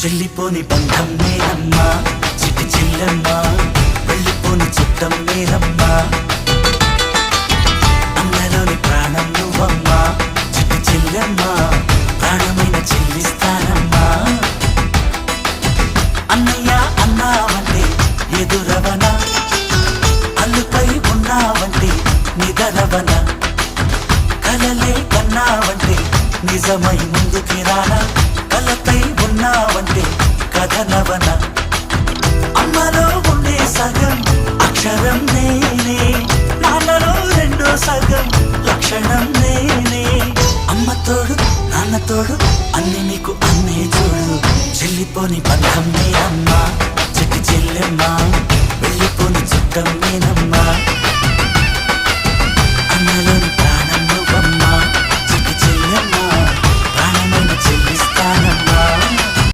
చెల్లిపోని బంధం నేనమ్మా చిట్టి చెల్లెమ్మా వెళ్ళిపోని చుట్టం నేనమ్మా అందలోని ప్రాణం నువ్వమ్మా చిట్టి చెల్లెమ్మా ప్రాణమైన చెల్లిస్తానమ్మా. అన్నయ్య అన్నావంటే ఎదురవన అల్లుపై ఉన్నావంటే నిదరవన. కలలే కన్నావంటే నిజమై ముందుకి రానా. నవన అమ్మలో ఉండే సగం అక్షరం నేనే. నాన్నలో రెండో సగం లక్షణం నేనే. అమ్మ తోడు నాన్న తోడు అన్ని నీకు అన్నే చూడు చెల్లిపోని బంధం నేనమ్మా చెట్టు చెల్లెమ్మా. వెళ్ళిపోని చుట్టం నేనమ్మా.